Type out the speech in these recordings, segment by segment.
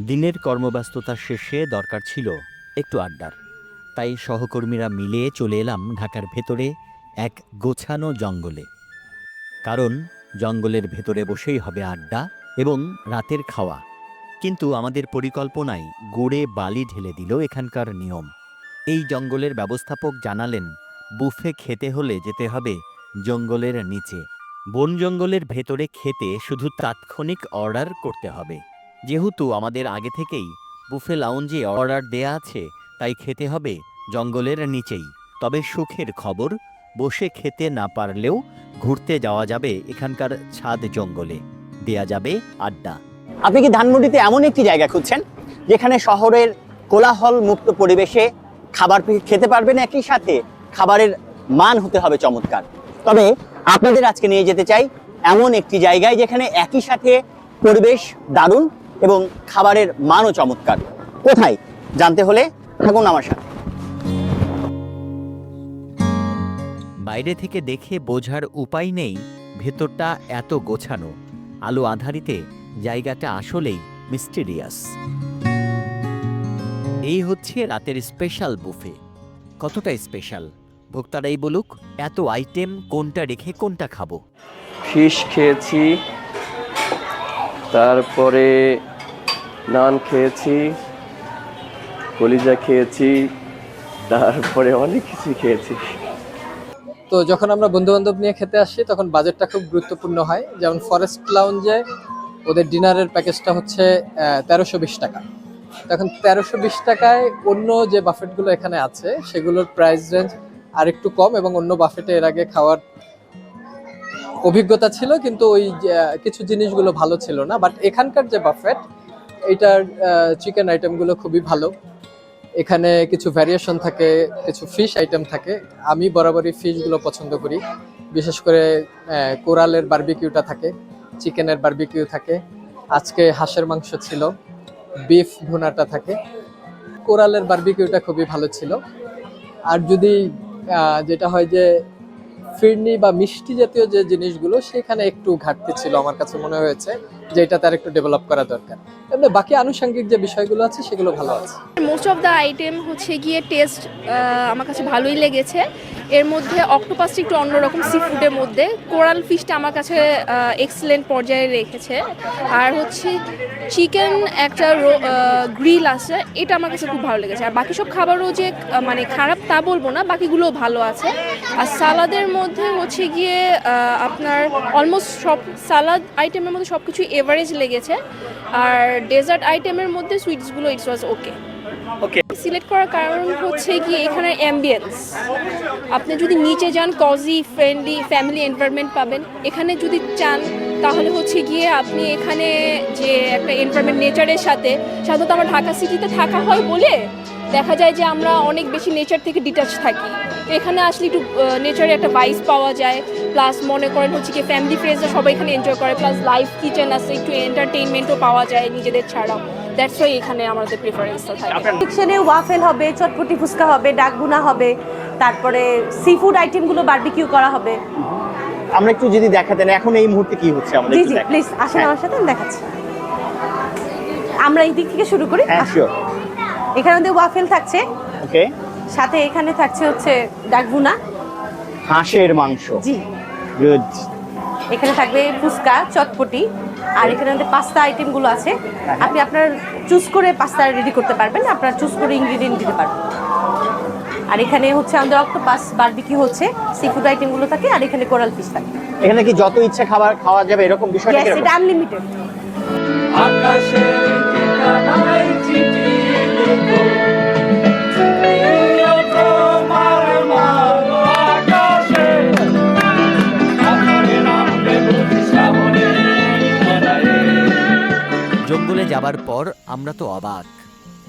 দিনের কর্মব্যস্ততা শেষে দরকার ছিল একটু আড্ডার। তাই সহকর্মীরা মিলে চলে এলাম ঢাকার ভেতরে এক গোছানো জঙ্গলে। কারণ জঙ্গলের ভেতরে বসেই হবে আড্ডা এবং রাতের খাওয়া। কিন্তু আমাদের পরিকল্পনায় গোড়ে বালি ঢেলে দিল এখানকার নিয়ম। এই জঙ্গলের ব্যবস্থাপক জানালেন, বুফে খেতে হলে যেতে হবে জঙ্গলের নিচে। বন জঙ্গলের ভেতরে খেতে শুধু তাৎক্ষণিক অর্ডার করতে হবে। যেহেতু আমাদের আগে থেকেই বুফে লাউঞ্জে অর্ডার দেয়া আছে, তাই খেতে হবে জঙ্গলের নিচেই। তবে সুখের খবর, বসে খেতে না পারলেও ঘুরতে যাওয়া যাবে এখানকার ছাদ জঙ্গলে। দেয়া যাবে আড্ডা। আপনি কি ধানমন্ডিতে এমন একটি জায়গা খুঁজছেন, যেখানে শহরের কোলাহল মুক্ত পরিবেশে খাবার খেতে পারবেন একই সাথে খাবারের মান হতে হবে চমৎকার। তবে আপনাদের আজকে নিয়ে যেতে চাই এমন একটি জায়গায় যেখানে একই সাথে পরিবেশ দারুণ এবং খাবারের মানও চমৎকার। কোথায়? জানতে হলে থাকুন আমার সাথে। বাইরে থেকে দেখে বোঝার উপায় নেই ভেতরটা এত গোছানো। আলো আধারিতে জায়গাটা আসলেই মিস্টেরিয়াস এই হচ্ছে রাতের স্পেশাল বুফে কতটা স্পেশাল ভোক্তারাই বলুক এত আইটেম কোনটা রেখে কোনটা খাব? ফিশ খেয়েছি তারপরে নান খেয়েছি, কলিজা খেয়েছি, তারপরে অনেক কিছু খেয়েছি। তো যখন আমরা বন্ধু বান্ধব নিয়ে খেতে আসি, তখন বাজেটটা খুব গুরুত্বপূর্ণ হয়। যেমন ফরেস্ট লাউঞ্জে ওদের ডিনারের প্যাকেজটা হচ্ছে তেরোশো বিশ টাকা। তখন তেরোশো বিশ টাকায় অন্য যে বাফেটগুলো এখানে আছে, সেগুলোর প্রাইস রেঞ্জ আর একটু কম এবং অন্য বাফেটে এর আগে খাওয়ার অভিজ্ঞতা ছিল, কিন্তু ওই কিছু জিনিসগুলো ভালো ছিল না। বাট এখানকার যে বাফেট এইটার চিকেন আইটেমগুলো খুবই ভালো। এখানে কিছু ভ্যারিয়েশন থাকে, কিছু ফিশ আইটেম থাকে। আমি বরাবরই ফিশগুলো পছন্দ করি। বিশেষ করে কোরালের বার্বিকিউটা থাকে, চিকেনের বার্বিকিউ থাকে। আজকে হাঁসের মাংস ছিল বিফ ভুনাটা থাকে। কোরালের বার্বিকিউটা খুবই ভালো ছিল। আর যদি যেটা হয় যে ফিরনি বা মিষ্টি জাতীয় যে জিনিসগুলো সেখানে একটু ঘাটতি ছিল আমার কাছে মনে হয়েছে। যে এটা তার একটু ডেভেলপ করা দরকার। এমনি বাকি আনুষঙ্গিক যে বিষয়গুলো আছে, সেগুলো ভালো আছে। মোস্ট অফ দ্য আইটেম হচ্ছে গিয়ে টেস্ট আমার কাছে ভালোই লেগেছে। এর মধ্যে অক্টোপাসটি একটু অন্যরকম সি ফুডের মধ্যে। কোরাল ফিশটা আমার কাছে এক্সেলেন্ট পর্যায়ে রেখেছে। আর হচ্ছে চিকেন একটা গ্রিল আছে, এটা আমার কাছে খুব ভালো লেগেছে। আর বাকি সব খাবারও যে মানে খারাপ তা বলব না, বাকিগুলোও ভালো আছে। আর সালাদের মধ্যে হচ্ছে গিয়ে আপনার অলমোস্ট সব সালাদ আইটেমের মধ্যে সব কিছু এভারেজ লেগেছে। আর ডেজার্ট আইটেমের মধ্যে সুইটসগুলো it's was okay okay select করার কারণ হচ্ছে কি এখানে অ্যাম্বিয়েন্স আপনি যদি নিচে যান কজি ফ্রেন্ডলি ফ্যামিলি এনভায়রনমেন্ট পাবেন। এখানে যদি চান তাহলে হচ্ছে গিয়ে আপনি এখানে যে একটা এনভায়রনমেন্ট নেচারের সাথে সাধারণত আমার ঢাকা সিটিতে থাকা হয় বলে দেখা যায় যে আমরা অনেক বেশি নেচার থেকে ডিটাচ থাকি। এখানে আসলে একটু নেচারের একটা ভাইস পাওয়া যায়। প্লাস মনে করেন হচ্ছে কি ফ্যামিলি ফ্রেন্ডসরা সবাই এখানে এনজয় করে। প্লাস লাইভ কিচেন আছে একটু এন্টারটেইনমেন্টও পাওয়া যায় নিজেদের ছাড়াও। দ্যাটস ওয়াই এখানে আমাদের প্রিফারেন্সটা থাকে। সেকশনে ওয়াফেল হবে চটপটি ফুচকা হবে ডাকবুনা হবে তারপরে সি ফুড আইটেমগুলো বারবিকিউ করা হবে। আমরা একটু যদি দেখাতেন এখন এই মুহূর্তে কি হচ্ছে? আমাদের জি জি প্লিজ আসেন হ্যাঁ। আমার সাথে আমি দেখাচ্ছি। আমরা এই দিক থেকে শুরু করি? হ্যাঁ শিওর এখানে ওয়াফেল থাকছে। ওকে সাথে এখানে থাকছে হচ্ছে ডাকবুনা। হাঁসের মাংস। জি। গুড এখানে থাকবে ফুচকা চটপটি আর এখানে আমাদের পাস্তা আইটেমগুলো আছে। হ্যাঁ। আপনি আপনার চুজ করে পাস্তা রেডি করতে পারবেন আপনার চুজ করে ইনগ্রিডিয়েন্ট দিতে পারবেন। আর এখানে হচ্ছে আমাদের অক্টোপাস বারবিকি হচ্ছে সি ফুড আইটেমগুলো থাকে আর এখানে কোরাল ফিশ থাকে। এখানে কি যত ইচ্ছা খাবার খাওয়া যাবে এরকম ইয়েস কীরকম? এটা আনলিমিটেড জঙ্গলে যাবার পর আমরা তো অবাক।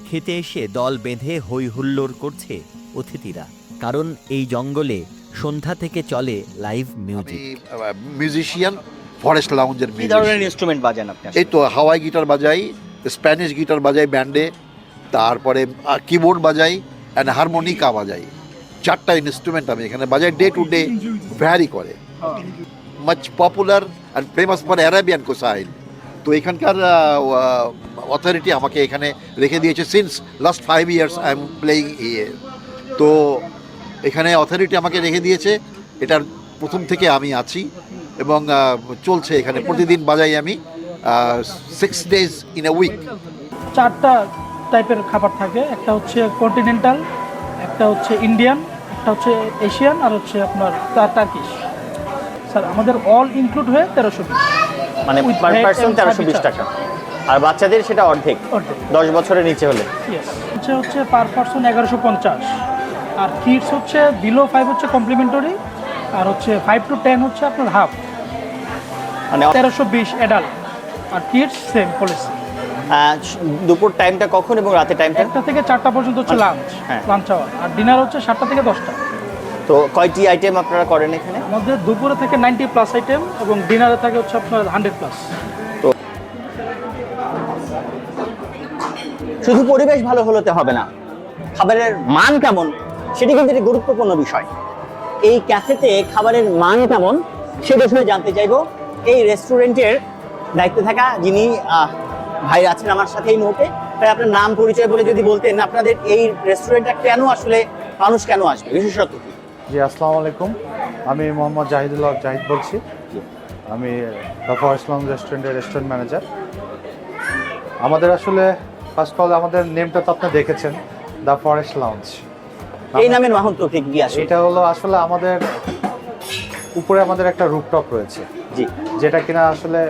খেতে এসে দল বেঁধে হই হুল্লোড় করছে অতিথিরা কারণ এই জঙ্গলে সন্ধ্যা থেকে চলে লাইভ মিউজিক মিউজিশিয়ান ফরেস্ট লাউঞ্জের কি ধরনের ইনস্ট্রুমেন্ট বাজান আপনি এই তো হাওয়াই গিটার বাজাই স্প্যানিশ গিটার বাজাই ব্যান্ডে তারপরে কিবোর্ড বাজাই অ্যান্ড হারমোনিকা বাজাই। চারটা ইনস্ট্রুমেন্ট আমি এখানে বাজাই ডে টু ডে ভ্যারি করে। Much popular and famous for Arabian cuisine তো এখানকার অথরিটি আমাকে এখানে রেখে দিয়েছে since last five years I am playing ইয়ে তো এখানে অথরিটি আমাকে রেখে দিয়েছে, এটার প্রথম থেকে আমি আছি এবং চলছে এখানে। প্রতিদিন বাজাই আমি six days in a week চারটা টাইপের খাবার থাকে, একটা হচ্ছে কন্টিনেন্টাল একটা হচ্ছে ইন্ডিয়ান একটা হচ্ছে এশিয়ান আর হচ্ছে আপনার টার্কিশ স্যার, আমাদের অল ইনক্লুড হয়ে তেরোশো বিশ মানে পার পার্সন তেরোশো বিশ টাকা। আর বাচ্চাদের সেটা অর্ধেক। দশ বছরের নিচে হলে। হচ্ছে হচ্ছে পার পার্সন এগারোশো পঞ্চাশ। আর কিডস হচ্ছে বিলো ফাইভ হচ্ছে কমপ্লিমেন্টারি আর হচ্ছে ফাইভ টু টেন হচ্ছে আপনার হাফ মানে তেরোশো বিশ অ্যাডাল্ট আর কিডস সেম পলিসি দুপুর টাইমটা কখন এবং রাতের টাইমটা একটা থেকে চারটা পর্যন্ত হচ্ছে লাঞ্চ হ্যাঁ। লাঞ্চ আওয়ার আর ডিনার হচ্ছে সাতটা থেকে দশটা। তো কয়টি আইটেম আপনারা করেন এখানে? আমাদের দুপুরে থেকে নাইনটি প্লাস আইটেম এবং ডিনারে থাকে হচ্ছে আপনার হান্ড্রেড প্লাস তো শুধু পরিবেশ ভালো হতে হবে না খাবারের মান কেমন সেটি কিন্তু একটি গুরুত্বপূর্ণ বিষয়। এই ক্যাফেতে খাবারের মান কেমন সে বিষয়ে জানতে চাইব। এই রেস্টুরেন্টের দায়িত্বে থাকা যিনি ভাই আছেন আমার সাথে এই মুহূর্তে তাই আপনার নাম পরিচয় বলে যদি বলতেন আপনাদের এই রেস্টুরেন্টটা কেন আসলে মানুষ কেন আসবে? বিশেষত কি? জি আসসালামু আলাইকুম। আমি মোহাম্মদ জাহিদুল্লাহ জাহিদ বলছি। আমি দফা ইসলাম রেস্টুরেন্টের রেস্টুরেন্ট ম্যানেজার। আমাদের আসলে ফার্স্ট অফ অল আমাদের নেমটা তো আপনি দেখেছেন দ্য ফরেস্ট লাউঞ্জ এই নামের মাহন্ত ঠিক কি আসে এটা হলো আসলে আমাদের উপরে আমাদের একটা রুপটপ রয়েছে। জি। যেটা কিনা আসলে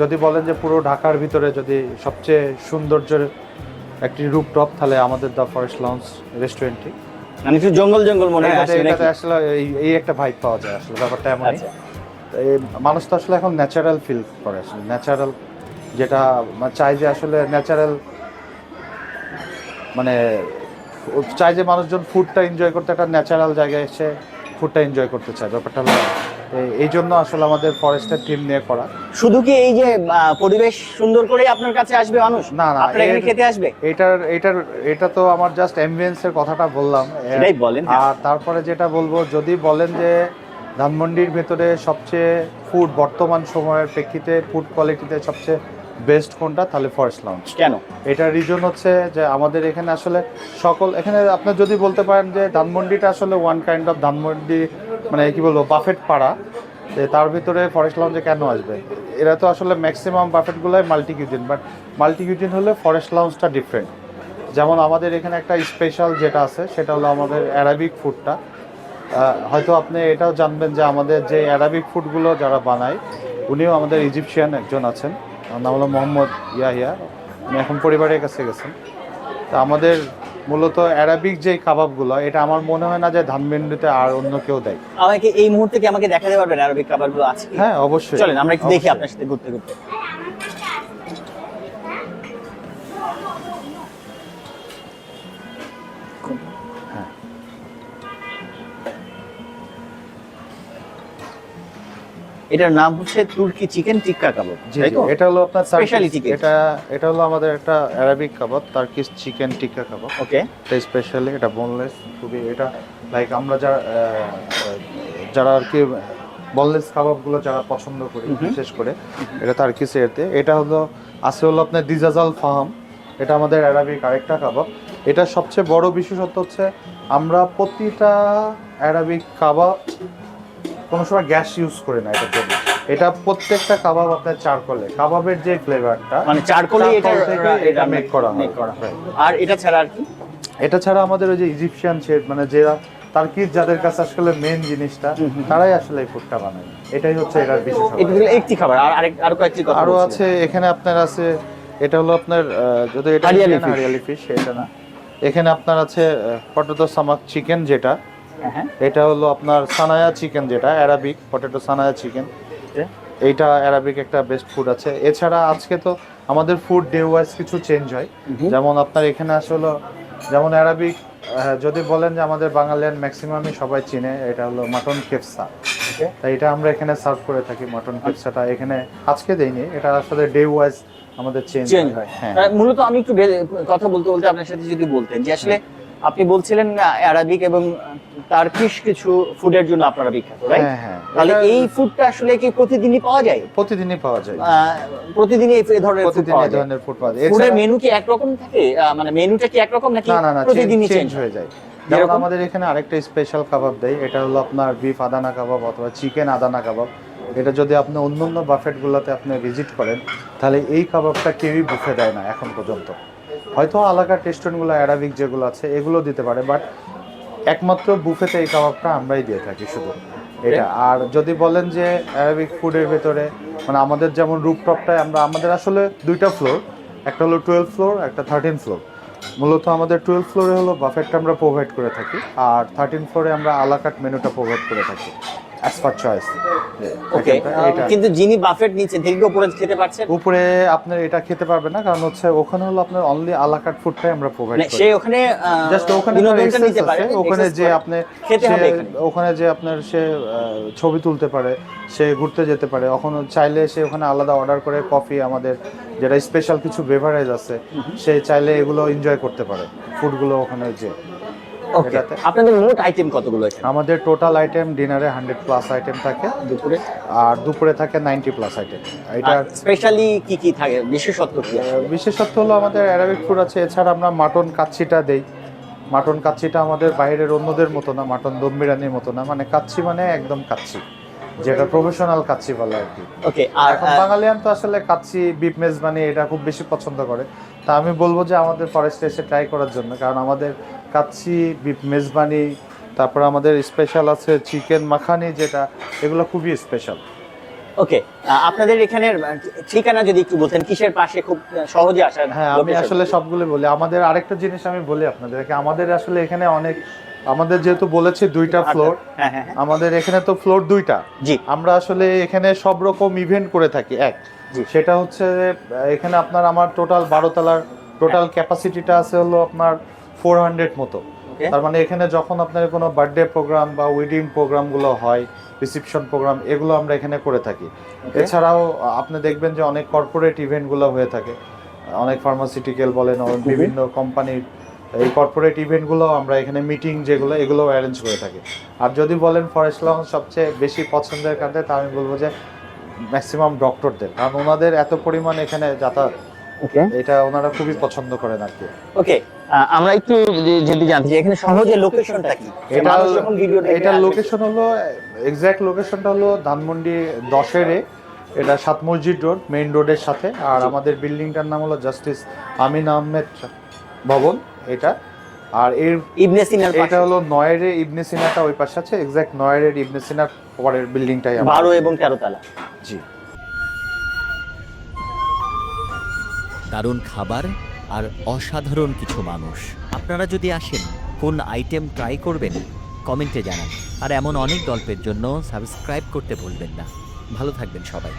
যদি বলেন যে পুরো ঢাকার ভিতরে যদি সবচেয়ে সৌন্দর্যের একটি রুপটপ তাহলে আমাদের দ্য ফরেস্ট লাউঞ্জ রেস্টুরেন্টটি মানে একটু জঙ্গল জঙ্গল মনে হয় নাকি? আসলে এই এই একটা ভাইব পাওয়া যায় আসলে ব্যাপারটা এমনই আচ্ছা। মানুষ তো আসলে এখন ন্যাচারাল ফিল করে আসলে ন্যাচারাল যেটা মানে চাই যে আসলে ন্যাচারাল মানে চাই যে মানুষজন ফুডটা এনজয় করতে একটা ন্যাচারাল জায়গায় এসে ফুডটা এনজয় করতে চায় ব্যাপারটা হলো এই- জন্য আসলে আমাদের ফরেস্টের টিম নিয়ে করা। শুধু কি এই যে পরিবেশ সুন্দর করে আপনার কাছে আসবে মানুষ? না, না, আপনার এখানে খেতে আসবে? এটার এটার এটা তো আমার জাস্ট অ্যাম্বিয়েন্সের কথাটা বললাম। সেটাই বলেন। আর তারপরে যেটা বলব যদি বলেন যে ধানমন্ডির ভেতরে সবচেয়ে ফুড বর্তমান সময়ের প্রেক্ষিতে ফুড কোয়ালিটিতে সবচেয়ে বেস্ট কোনটা তাহলে ফরেস্ট লাউঞ্জ কেন? এটার রিজন হচ্ছে যে আমাদের এখানে আসলে সকল এখানে আপনার যদি বলতে পারেন যে ধানমন্ডিটা আসলে ওয়ান কাইন্ড অফ ধানমন্ডি মানে কি বলব বাফেট পাড়া, যে তার ভিতরে ফরেস্ট লাউঞ্জে কেন আসবে? এরা তো আসলে maximum বাফেটগুলোই multi cuisine but multi cuisine হলে ফরেস্ট লাউঞ্জটা ডিফারেন্ট যেমন আমাদের এখানে একটা স্পেশাল যেটা আছে, সেটা হলো আমাদের অ্যারাবিক ফুডটা হয়তো আপনি এটাও জানবেন যে আমাদের যে অ্যারাবিক ফুডগুলো যারা বানায়, উনিও আমাদের ইজিপশিয়ান একজন আছেন। নাম হলো মোহাম্মদ ইয়াহিয়া। উনি এখন পরিবারের কাছে গেছেন। তা আমাদের মূলত অ্যারাবিক যে কাবাবগুলো এটা আমার মনে হয় না যে ধানমন্ডিতে আর অন্য কেউ দেয়। আমাকে এই মুহূর্তে কি আমাকে দেখাতে পারবেন অ্যারাবিক কাবাবগুলো আছে হ্যাঁ অবশ্যই। চলেন আমরা একটু দেখি আপনার সাথে ঘুরতে ঘুরতে। এটার নাম হচ্ছে তুর্কি চিকেন টিক্কা কাবাব? এটা হলো আপনার Turkish- এটা এটা হলো আমাদের একটা Arabic kebab Turkish chicken tikka kebab. Okay এটা স্পেশালি এটা বোনলেস খুবই এটা লাইক আমরা যারা যারা আর কি বনলেস কাবাবগুলো যারা পছন্দ করি বিশেষ করে এটা তার্কিশ এতে এটা হলো আছে হলো আপনার দিজাজাল ফাহাম এটা আমাদের অ্যারাবিক আরেকটা কাবাব। এটা সবচেয়ে বড় বিশেষত্ব হচ্ছে আমরা প্রতিটা অ্যারাবিক কাবাব কোনো সময় গ্যাস ইউজ করি না এটার জন্য। এটা প্রত্যেকটা কাবাব আপনার চারকোলে। কাবাবের যে ফ্লেভারটা মানে চারকোলে এটা থেকে এটা মেক করা হয়. আর এটা ছাড়া আর কি? এটা ছাড়া আমাদের ওই যে ইজিপশিয়ান শেড মানে যারা তার্কির যাদের কাছে আসলে মেন জিনিসটা তারাই আসলে এই ফুডটা বানায়। এটাই হচ্ছে এটার বিশেষ এটা একটি খাবার। আর আরেক আরও কয়েকটি কথা আরও আছে এখানে আপনার আছে এটা হলো আপনার যদি এটা হারিয়ালি ফিশ এটা না। এখানে আপনার আছে পটেটো সামাক চিকেন যেটা। এটা হলো আপনার সানায়া চিকেন যেটা অ্যারাবিক পটেটো সানায়া চিকেন। এইটা অ্যারাবিক একটা বেস্ট ফুড আছে। এছাড়া আজকে তো আমাদের ফুড ডে ওয়াইজ কিছু চেঞ্জ হয়। যেমন আপনার এখানে আসলে যেমন অ্যারাবিক যদি বলেন যে আমাদের বাঙালিয়ান ম্যাক্সিমামই সবাই চিনে এটা হলো মাটন কেপসা তাই এটা আমরা এখানে সার্ভ করে থাকি মাটন কেপসাটা এখানে আজকে দেইনি এটা আসলে ডে ওয়াইজ আমাদের চেঞ্জ চেঞ্জ হয়। হ্যাঁ। মূলত আমি একটু কথা বলতে বলতে আপনার সাথে যদি বলতেন যে আসলে আপনি বলছিলেন অ্যারাবিক এবং টার্কিশ কিছু ফুডের জন্য আপনারা বিখ্যাত রাইট হ্যাঁ হ্যাঁ। তাহলে এই ফুডটা আসলে কি প্রতিদিনই পাওয়া যায়? প্রতিদিনই পাওয়া যায়। প্রতিদিনই এই ধরনের ফুড পাওয়া যায়? ধরনের ফুড পাওয়া যায়। ফুডের মেনু কি একরকম থাকে? মানে মেনুটা কি একরকম নাকি প্রতিদিনই চেঞ্জ হয়ে? যায়। যেমন? আমাদের এখানে আরেকটা স্পেশাল কাবাব দেয়। এটা হলো আপনার বিফ আদানা কাবাব অথবা চিকেন আদানা কাবাব এটা যদি আপনি অন্য অন্য বাফেটগুলোতে আপনি ভিজিট করেন তাহলে এই কাবাবটা কেউই বুফে দেয় না এখন পর্যন্ত। হয়তো আলাদা টেস্টনগুলো অ্যারাবিক যেগুলো আছে এগুলো দিতে পারে বাট একমাত্র বুফেতে এই কাবাবটা আমরাই দিয়ে থাকি শুধু। এটা আর যদি বলেন যে অ্যারাবিক ফুডের ভেতরে মানে আমাদের যেমন রুপটপটায় আমরা আমাদের আসলে দুইটা ফ্লোর একটা হলো টুয়েলভ ফ্লোর একটা থার্টিন ফ্লোর মূলত আমাদের টুয়েলভ ফ্লোরে হলো বাফেটটা আমরা প্রোভাইড করে থাকি আর থার্টিন ফ্লোরে আমরা আলাকাট মেনুটা প্রোভাইড করে থাকি। অ্যাজ পার চয়েস ওকে কিন্তু যিনি বাফেট নিচে দীর্ঘ উপরে খেতে পারছেন? উপরে আপনার এটা খেতে পারবেন না কারণ হচ্ছে ওখানে হলো আপনার অনলি আলাকাট ফুডটাই আমরা প্রোভাইড মানে করি। সে ওখানে জাস্ট ওখানে নিতে পারে ওখানে যে আপনি খেতে হবে ওখানে যে আপনার সে ছবি তুলতে পারে সে ঘুরতে যেতে পারে ওখানে চাইলে সে ওখানে আলাদা অর্ডার করে কফি আমাদের যেটা স্পেশাল কিছু বেভারেজ আছে সে চাইলে এগুলো এনজয় করতে পারে ফুডগুলো ওখানে যে। ওকে আপনাদের মোট আইটেম কতগুলো আমাদের টোটাল আইটেম ডিনারে হান্ড্রেড প্লাস আইটেম থাকে। দুপুরে? আর দুপুরে থাকে নাইনটি প্লাস আইটেম এটা স্পেশালি কি কি থাকে? বিশেষত্ব কি বিশেষত্ব হলো আমাদের অ্যারাবিক ফুড আছে। এছাড়া আমরা মাটন কাচ্ছিটা দেই। মাটন কাচ্ছিটা আমাদের বাইরের অন্যদের মতো না মাটন দম বিরিয়ানির মতো না। মানে কাচ্ছি মানে একদম কাচ্ছি যেটা প্রফেশনাল কাচ্ছি বলে আর কি। ওকে আর বাঙালিয়ান তো আসলে কাচ্ছি বিপ মানে এটা খুব বেশি পছন্দ করে। তা আমি বলব যে আমাদের ফরেস্টে এসে ট্রাই করার জন্য কারণ আমাদের কাচ্ছি মেজবানি তারপর আমাদের স্পেশাল আছে চিকেন মাখানি যেটা এগুলো খুবই স্পেশাল ওকে আপনাদের এখানের আহ, ঠিকানা যদি একটু বলতেন কিসের পাশে খুব সহজে আসার হ্যাঁ আমি আসলে সবগুলো বলি। আমাদের আরেকটা জিনিস আমি বলি আপনাদেরকে আমাদের আসলে এখানে অনেক আমাদের যেহেতু বলেছি দুইটা ফ্লোর হ্যাঁ হ্যাঁ হ্যাঁ। আমাদের এখানে তো ফ্লোর দুইটা। জি। আমরা আসলে এখানে সব রকম ইভেন্ট করে থাকি এক। সেটা হচ্ছে যে, এখানে আপনার আমার টোটাল বারো তলার টোটাল ক্যাপাসিটিটা আছে হলো আপনার ফোর হান্ড্রেড মতো। তার মানে এখানে যখন আপনার কোনো বার্থডে প্রোগ্রাম বা ওয়েডিং প্রোগ্রামগুলো হয় রিসিপশন প্রোগ্রাম এগুলো আমরা এখানে করে থাকি। এছাড়াও আপনি দেখবেন যে অনেক কর্পোরেট ইভেন্টগুলো হয়ে থাকে। অনেক ফার্মাসিউটিক্যাল বলেন বিভিন্ন কোম্পানির এই কর্পোরেট ইভেন্টগুলো আমরা এখানে মিটিং যেগুলো এগুলো অ্যারেঞ্জ করে থাকি। আর যদি বলেন ফরেস্ট লঞ্চ সবচেয়ে বেশি পছন্দের কাঁদে তা আমি বলব যে ম্যাক্সিমাম ডক্টরদের কারণ ওনাদের এত পরিমাণ এখানে যাতায়াত এটা ওনারা খুবই পছন্দ করেন আর কি। ওকে আমরা একটু যদি জানতে চাই এখানে সহজে লোকেশনটা কি? এটা এটার লোকেশন হলো এক্সাক্ট লোকেশনটা হলো ধানমন্ডি দশেরে এটা সাত মসজিদ রোড মেইন রোডের সাথে আর আমাদের বিল্ডিংটার নাম হলো জাস্টিস আমিন আহমেদ ভবন এটা। আর এর ইবনে সিনার এটা হলো নয়ের ইবনে সিনাটা ওই পাশে আছে এক্সাক্ট নয়ের ইবনে সিনার পরের বিল্ডিংটাই আমার। বারো এবং তেরো তালা। জি। দারুণ খাবার আর অসাধারণ কিছু মানুষ। আপনারা যদি আসেন, কোন আইটেম ট্রাই করবেন কমেন্টে জানান। আর এমন অনেক গল্পের জন্য সাবস্ক্রাইব করতে ভুলবেন না। ভালো থাকবেন সবাই।